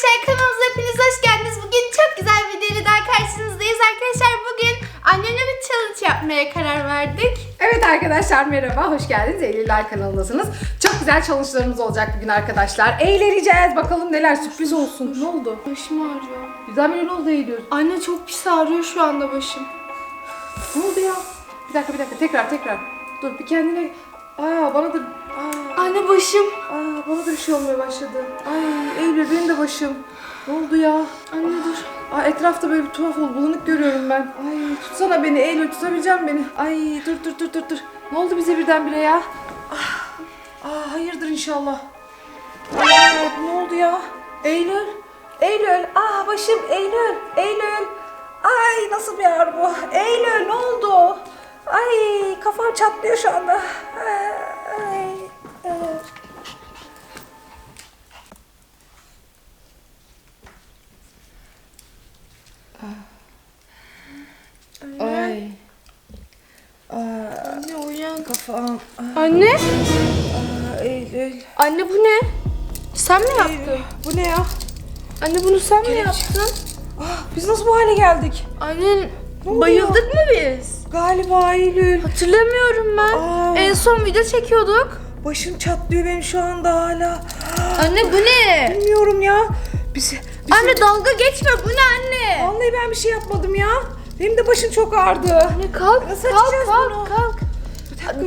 arkadaşlar kanalımıza hepiniz hoş geldiniz. Bugün çok güzel bir videoyla daha karşınızdayız arkadaşlar. Bugün annemle bir challenge yapmaya karar verdik. Evet arkadaşlar merhaba, hoş geldiniz. Eylüller kanalındasınız. Çok güzel challenge'larımız olacak bugün arkadaşlar. Eğleneceğiz, bakalım neler sürpriz olsun. Ne oldu? Başım ağrıyor. Güzel bir oldu Eylül? Anne çok pis ağrıyor şu anda başım. Ne oldu ya? Bir dakika bir dakika, tekrar tekrar. Dur bir kendine... Aa bana da... Aa, Anne başım. aa bana da bir şey olmaya başladı. Ay Eylül benim de başım. Ne oldu ya? Anne dur. Aa, etrafta böyle bir tuhaf oldu, bulanık görüyorum ben. Ay tutsana beni Eylül, tutabileceğim beni. Ay dur dur dur dur dur. Ne oldu bize birdenbire ya? Ah, aa, hayırdır inşallah. Ay, ne oldu ya? Eylül, Eylül, aa başım Eylül, Eylül. Ay nasıl bir ağrı bu? Eylül ne oldu? Ay kafam çatlıyor şu anda. Ay. Anne? Aa, Eylül. Anne bu ne? Sen mi yaptın? Bu ne ya? Anne bunu sen mi Kelepçe. yaptın? Ah, biz nasıl bu hale geldik? Anne oluyor? bayıldık mı biz? Galiba Eylül. Hatırlamıyorum ben. Aa. En son video çekiyorduk. Başım çatlıyor benim şu anda hala. Anne bu ne? Bilmiyorum ya. Bizi, bizi... Anne dalga geçme bu ne anne? Vallahi ben bir şey yapmadım ya. Benim de başım çok ağrıdı. Anne kalk Nasıl kalk kalk bunu? kalk.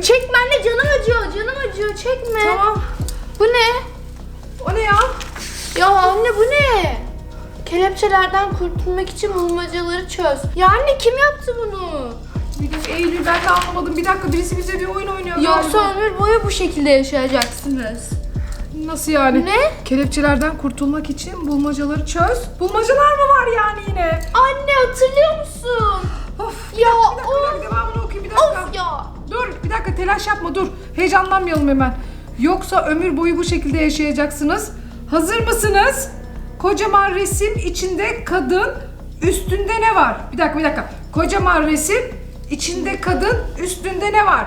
Çekme anne canım acıyor canım acıyor çekme. Tamam. Bu ne? O ne ya? Ya anne bu ne? Kelepçelerden kurtulmak için bulmacaları çöz. Ya anne kim yaptı bunu? Bilmiyorum, Eylül ben de anlamadım. Bir dakika birisi bize bir oyun oynuyor Yoksa galiba. ömür boyu bu şekilde yaşayacaksınız. Nasıl yani? Ne? Kelepçelerden kurtulmak için bulmacaları çöz. Bulmacalar mı var yani yine? Anne hatırlıyor musun? Telaş yapma dur. Heyecanlanmayalım hemen. Yoksa ömür boyu bu şekilde yaşayacaksınız. Hazır mısınız? Kocaman resim içinde kadın üstünde ne var? Bir dakika bir dakika. Kocaman resim içinde kadın üstünde ne var?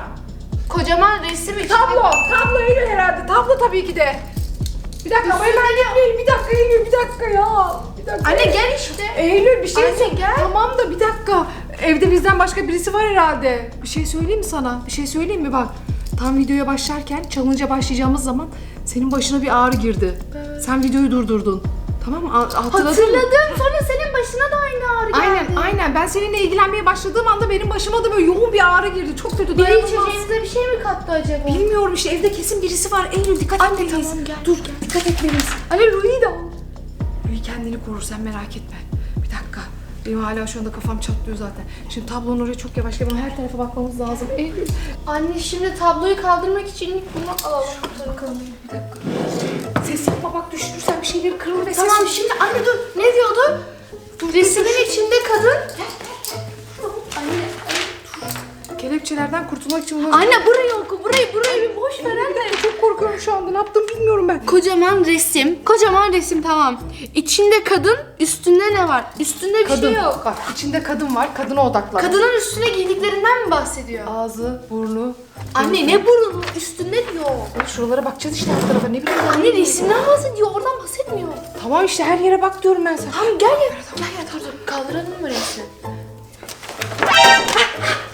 Kocaman resim içinde... Tablo. Tablo Eylül herhalde. Tablo tabii ki de. Bir dakika ama hemen gitmeyelim. Bir dakika Eylül bir dakika ya. Bir dakika. Anne gel işte. Eylül bir şey Anne, gel. Tamam da bir dakika. Evde bizden başka birisi var herhalde. Bir şey söyleyeyim mi sana? Bir şey söyleyeyim mi bak. Tam videoya başlarken, challenge'a başlayacağımız zaman senin başına bir ağrı girdi. Sen videoyu durdurdun. Tamam mı? A- Hatırladın mı? Hatırladım. Sonra senin başına da aynı ağrı geldi. Aynen, aynen. Ben seninle ilgilenmeye başladığım anda benim başıma da böyle yoğun bir ağrı girdi. Çok kötü, Biri dayanılmaz. içeceğinize bir şey mi kattı acaba? Bilmiyorum işte evde kesin birisi var. Eylül dikkat Anne, etmeliyiz. tamam, gel, Dur, gel. dikkat etmeliyiz. Anne Rui'yi de al. Rui kendini korur sen merak etme. Bir dakika. Benim hala şu anda kafam çatlıyor zaten. Şimdi tablonun oraya çok yavaş gel. Her tarafa bakmamız lazım. Eylül. Anne şimdi tabloyu kaldırmak için ilk bunu alalım. Bakalım bir dakika. Ses yapma bak düşürürsen bir şeyleri kırılır ve Tamam ses şimdi anne dur. Ne diyordu? Resmin içinde kadın. Anne, Kelepçelerden kurtulmak için bunu... anne burayı oku. Burayı burayı bir boş ver anne. çok korkuyorum şu anda. Ne yaptım bilmiyorum ben. Kocaman resim. Kocaman resim tamam. İçinde kadın, üstünde ne var? Üstünde bir Kadın. şey yok. Bak içinde kadın var. Kadına odaklan. Kadının üstüne giydiklerinden mi bahsediyor? Ağzı, burnu. Anne ne burnu? Üstünde diyor. Şuralara bakacağız işte her tarafa. Ne bileyim ben. Anne resimden bahsediyor. Oradan bahsetmiyor. Tamam işte her yere bak diyorum ben sana. Tamam gel ya. Gel ya dur dur. Kaldıralım mı resmi?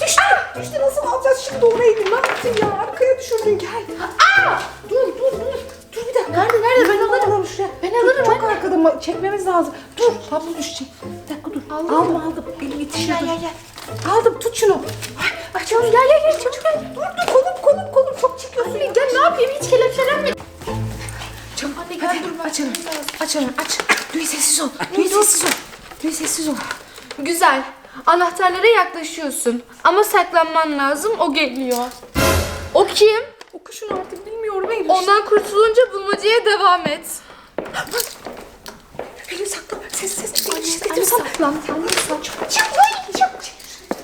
Düştü. Düştü nasıl alacağız şimdi Eylül? Ne yaptın ya? Arkaya düşürdün gel. Aa! Dur dur dur. Dur bir dakika. Nerede nerede? Ben alırım. Alalım şuraya. Ben Dur, alırım Çok anne. arkada mı? Çekmemiz lazım. Dur. Tablo düşecek. Bir dakika dur. Aldım mı? aldım. Elim yetişiyor. Gel gel gel. Aldım tut şunu. Ay, açalım gel gel gel çabuk gel. Dur dur kolum kolum kolum çok çekiyorsun. Anne gel ne yapayım hiç kelepçelenme. Çabuk Anne, hadi gel, dur, ben açalım. Açalım aç. Duy sessiz ol. Duy sessiz ol. Duy sessiz ol. Güzel. Anahtarlara yaklaşıyorsun. Ama saklanman lazım. O geliyor. O kim? Oku şunu artık bilmiyorum Eylül. Ondan kurtulunca bulmacaya devam et. Eylül sakla. Ses ses. Eylül şiddetli anne, sakla. saklan. Anne, saklan. Çabuk çabuk çabuk.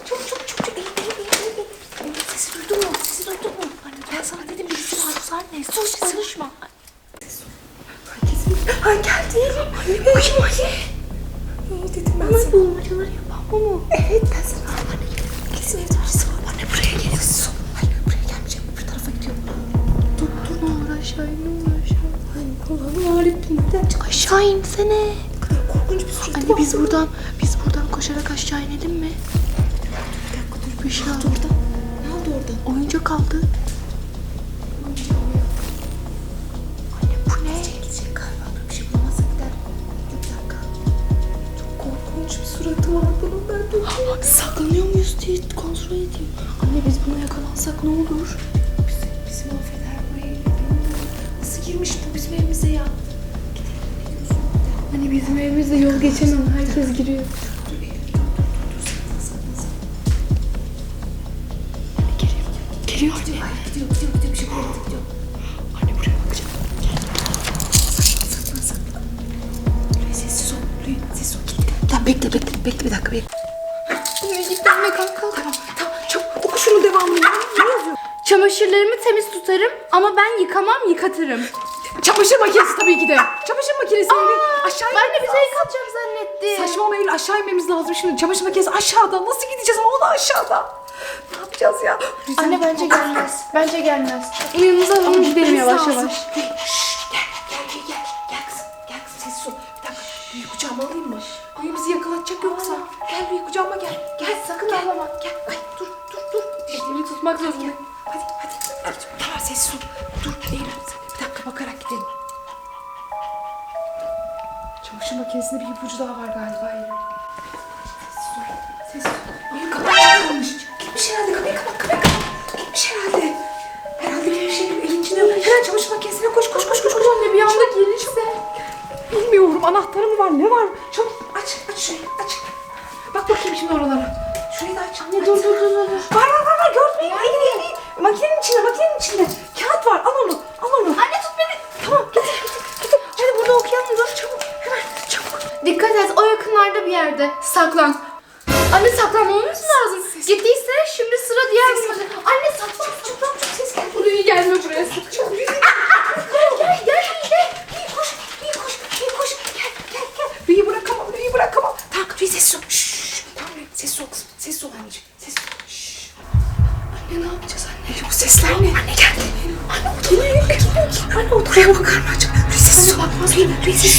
Çabuk çabuk çabuk. Eylül Eylül Eylül. Eylül. Eylül sesi duydun mu? Sesi duydun mu? Anne ben sana dedim birisi var. Sus anne sus konuşma. Ay geldi. Ay ay? İyi dedim ben sana. bulmacaları yapan bu mu? Evet ben sana. Anne kesin birisi var. Anne buraya geliyor. Sessiz ol. Hayır buraya gelmeyeceğim. Öbür tarafa gidiyorum. Dur dur ne olur aşağı in ne olur aşağı. Allah'ım yarabbim neden çık Aşağı insene. korkunç bir surat Anne biz buradan biz buradan koşarak aşağı inelim mi? Bir şey aldı orada. Ne oldu orada? Oyuncak aldı. Saklanıyor muyuz diye kontrol edeyim. Anne biz buna yakalansak ne olur? Bizi, bizi mahveder bu ev. Bilmiyorum. Nasıl girmiş bu bizim evimize ya? Hani bizim evimizde yol geçemem. Herkes giriyor. Geliyor. Ay gidiyor gidiyor gidiyor bir şey bulamadı gidiyor. Anne buraya bakacağım. Saklan saklan saklan. Sessiz ol. Sessiz ol. Tamam bekle bekle bekle bir dakika bekle. Anne kalk kalk. Tamam tamam çabuk oku şunu devamını. Ne yazıyor? Çamaşırlarımı temiz tutarım ama ben yıkamam yıkatırım. Çamaşır makinesi tabii ki de. Çamaşır makinesi Eylül. Aşağı Ben de inmemiz bize lazım. yıkatacak zannettim. Saçmalama Eylül aşağı inmemiz lazım şimdi. Çamaşır makinesi aşağıda. Nasıl gideceğiz ama o da aşağıda. Ne yapacağız ya? Anne bence gelmez. Bence gelmez. Yanımıza alalım gidelim yavaş yavaş. Elini tutmak zorunda. Hadi hadi. hadi. Tamam sessiz ol. Dur sen bir dakika bakarak gidelim. Çamaşır makinesinde bir ipucu daha var galiba Eylül. Sessiz ol. Sessiz ol. Eylül kapıyı çalmış. Gitmiş herhalde kapıyı kapat kapıyı kapat. Gitmiş herhalde. Herhalde bir şey elin içinde. Hemen çamaşır makinesine koş koş koş koş. koş. Anne bir anda gelirse. Bilmiyorum anahtarı mı var ne var? Çabuk aç aç şurayı aç. Bak bakayım şimdi oralara. Şurayı da aç. Anne dur dur dur dur. Var var var var gördün mü? Eğil eğil eğil. Makinenin içinde makinenin içinde. Kağıt var al onu al onu. Anne tut beni. Tamam getir getir getir. Hadi burada okuyalım dur çabuk hemen çabuk. Dikkat et o yakınlarda bir yerde. Saklan. Anne saklanmamız lazım. Gittiyse şimdi sıra diğer. Anne saklan saklan please.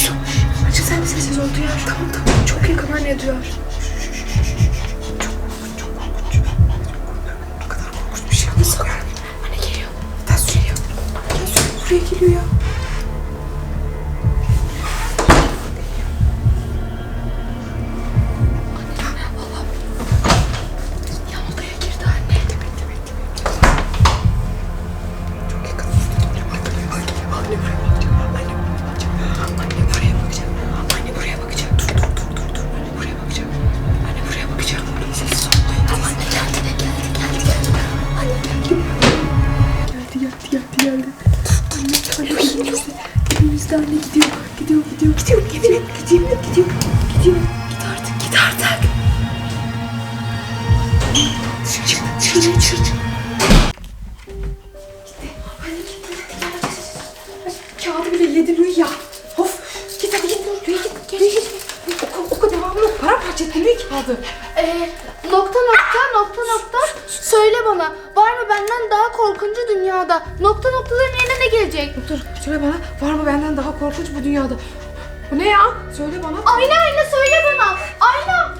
Kağıdı bile yedi Louis ya. Of. Git hadi git. Louis git. Louis git. Oku, oku devamını oku. Paramparça ettin Louis kağıdı. Ee, nokta nokta nokta nokta söyle bana var mı benden daha korkuncu dünyada nokta noktaların yerine ne gelecek? Dur söyle bana. Var mı benden daha korkunç bu dünyada? Bu ne ya? Söyle bana. Ayna ayna söyle bana ayna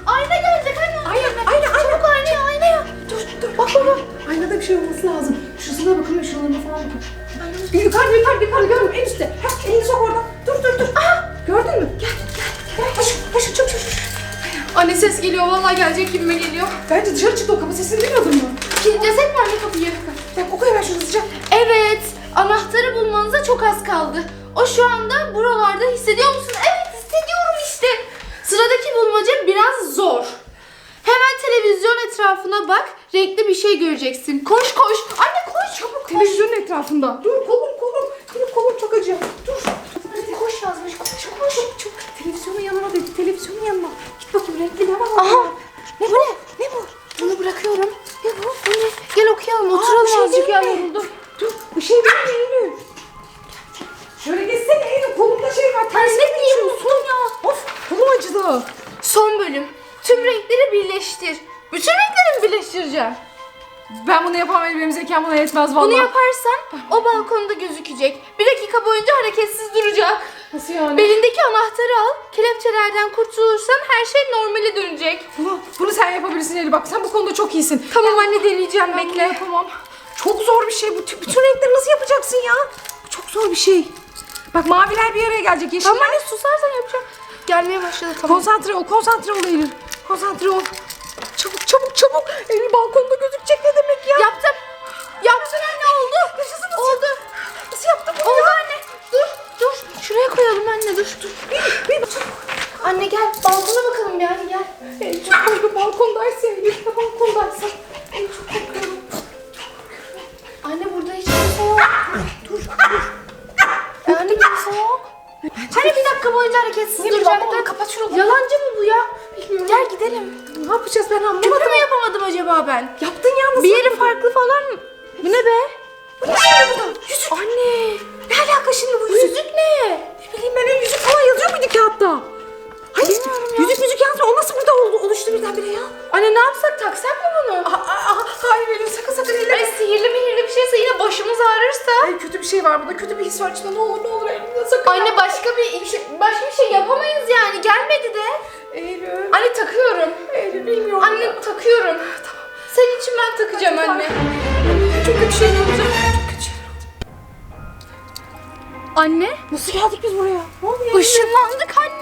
vallahi gelecek gibime geliyor Bence dışarı çıktı o kapı sesini duymadın mı? Kilitlesek mi anne kapıyı? Bak oku hemen şunu hızlıca. Evet anahtarı bulmanıza çok az kaldı o şu anda buralarda hissediyor musun? Evet hissediyorum işte Sıradaki bulmaca biraz zor Hemen televizyon etrafına bak renkli bir şey göreceksin Koş koş anne koş çabuk koş Televizyonun etrafında. Dur kolum kolum. Benim kolum çok acıyor. Dur. Koş yazmış koş koş Çok televizyonun yanına dedi. Televizyonun yanına. Git bakayım renkli ne var? Aha? Ne bu ne? Ne bu? Bunu bırakıyorum. Ne bu? Bu ne? Gel okuyalım oturalım şey azıcık ya yoruldum. Dur bir şey değil mi Eylül? Şöyle geçsene Eylül kolumda şey var. Tersine ne diyorsun ya? Of kolum acıdı. Son bölüm. Tüm renkleri birleştir. Bütün renkleri mi birleştireceğim? Ben bunu yapamam benim zekam buna yetmez vallahi. Bunu yaparsan o balkonda gözükecek. Bir dakika boyunca hareketsiz duracak. Nasıl yani? Belindeki anahtarı al. Kelepçelerden kurtulursan her şey normale dönecek. Bunu, bunu sen yapabilirsin Eli bak sen bu konuda çok iyisin. Tamam anne deneyeceğim Ben bunu bekle. yapamam. Çok zor bir şey bu. Bütün renkleri nasıl yapacaksın ya? Bu çok zor bir şey. Bak maviler bir araya gelecek. Yeşiller. Tamam anne susarsan yapacağım. Gelmeye başladı tamam. Konsantre ol, konsantre ol Eylül. Konsantre ol. Çabuk, çabuk, çabuk. Eylül balkonda gözükecek ne demek ya? Yaptım. Yaptın anne oldu. Oldu. Şuraya koyalım anne dur. dur. Bir, bir, çabuk. Anne gel balkona bakalım bir hadi gel. Eylül çok korkuyorum. Balkondaysa Eylül de balkondaysa. Eylül çok korkuyorum. Anne burada hiç kimse yok. Dur dur. E, anne kimse yok. Hani bir dakika boyunca hareketsiz ama kapat şunu. Yalancı mı bu ya? Bilmiyorum. Gel gidelim. Ne yapacağız ben anlamadım. Köprü mü yapamadım acaba ben? Yaptın ya nasıl? Bir yeri farklı falan mı? Bu ne be? Bu ne burada? Yüzük. Anne. Birdenbire ya? Anne ne yapsak taksak mı bunu? Aa, aa, hayır Eylül sakın sakın elleme. Ay sihirli mihirli bir şeyse yine başımız ağrırsa. Ay kötü bir şey var burada. Kötü bir his var içinde. Ne olur ne olur Eylül sakın. Anne başka bir şey, başka bir şey yapamayız yani. Gelmedi de. Eylül. Anne takıyorum. Eylül bilmiyorum. Anne takıyorum. Tamam. Senin için ben takacağım anne. Çok kötü şeyler olacak. Çok kötü şeyler olacak. Anne. Nasıl geldik biz buraya? Ne oldu ya? Işınlandık anne.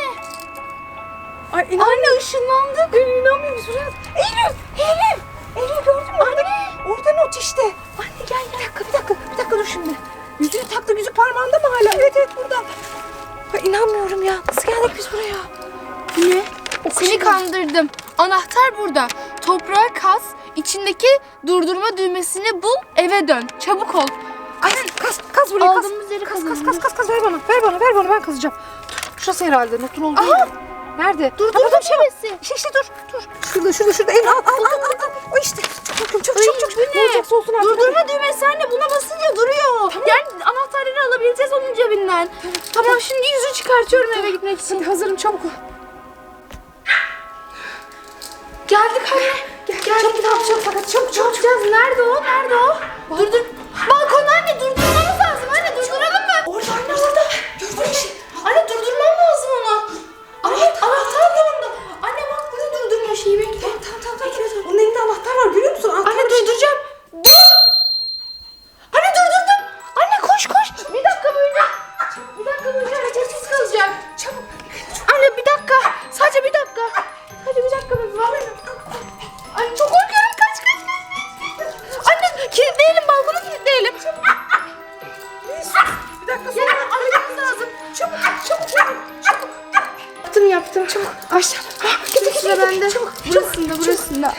Ay, inan- Anne ışınlandık. Eylül inanmıyorum buraya. Eylül! Eylül! Eylül gördün mü? Orada, orada not işte. Anne gel bir dakika bir dakika. Bir dakika dur şimdi. Yüzüğü taktı yüzük parmağında mı hala? Evet evet burada. Ay, inanmıyorum ya. Nasıl geldik biz buraya? Ne? Seni kandırdım. Anahtar burada. Toprağa kaz. içindeki durdurma düğmesini bul. Eve dön. Çabuk ol. Ay kaz kaz buraya kaz. Aldığımız yeri Kaz kaz kazalım. kaz kaz kaz ver bana. Ver bana ver bana ben kazacağım. Dur, şurası herhalde notun olduğu Aha! yer. Nerede? Durdurma Tamam, tamam. düğmesi. İşte işte dur dur. Şurada şurada şurada. Eylül al al al al. O işte. Çok çok çok çok bu Ne olacaksa olsun artık. Durdurma düğmesi anne buna basınca duruyor. Yani anahtarları alabileceğiz onun cebinden. Tamam, şimdi yüzü çıkartıyorum eve gitmek için. Hadi hazırım çabuk ol. Geldik anne. Gel gel. Çabuk ne yapacağız fakat çabuk çabuk. Yapacağız. Nerede o? Nerede o? Durdur. Balkon anne durdurmamız lazım. Anne durduralım mı? Orada anne orada. Gördün mü? Anne durdurmam lazım Anne anahtar da onda. Anne bak burada durdurma şeyi bekle. Tamam tamam tamam. Onun elinde anahtar var görüyor musun? Anahtar Anne durduracağım. Git git Sıra git. bende. Çabuk. Burasında burasında. Ha